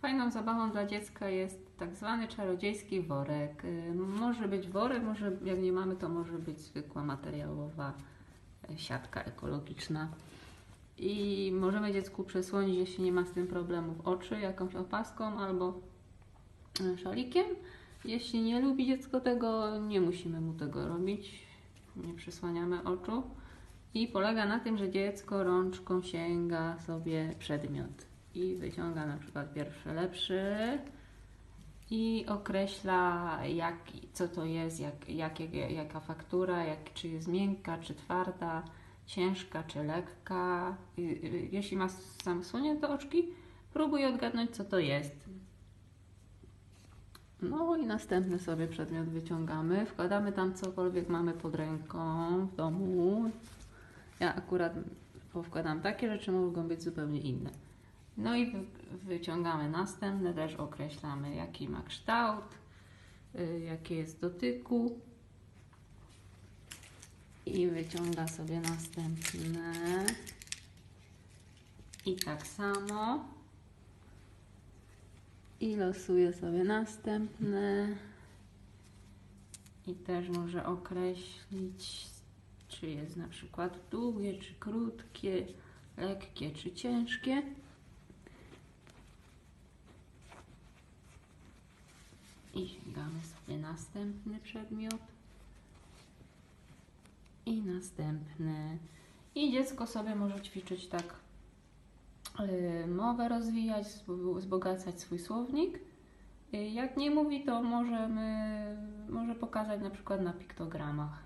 Fajną zabawą dla dziecka jest tak zwany czarodziejski worek. Y, Może być worek, może jak nie mamy, to może być zwykła materiałowa e, siatka ekologiczna. I możemy dziecku przesłonić, jeśli nie ma z tym problemów, oczy jakąś opaską albo e, szalikiem. Jeśli nie lubi dziecko tego, nie musimy mu tego robić. Nie przysłaniamy oczu. I polega na tym, że dziecko rączką sięga sobie przedmiot i wyciąga na przykład pierwszy lepszy i określa jak, co to jest, jak, jakie, jaka faktura, jak, czy jest miękka, czy twarda, ciężka, czy lekka. I- i- Jeśli ma zamsłonięte oczki, próbuje odgadnąć co to jest. No i następny sobie przedmiot wyciągamy, wkładamy tam cokolwiek mamy pod ręką w domu. Ja akurat powkładam takie rzeczy, mogą być zupełnie inne. No i wy, wyciągamy następne, też określamy jaki ma kształt, y, jakie jest dotyku. I wyciąga sobie następne. I tak samo. I losuje sobie następne. I też może określić, czy jest na przykład długie, czy krótkie, lekkie, czy ciężkie. I sięgamy sobie następny przedmiot. I następny. I dziecko sobie może ćwiczyć tak y, mowę rozwijać, zb- wzbogacać swój słownik. Y, Jak nie mówi, to możemy, może pokazać na przykład na piktogramach.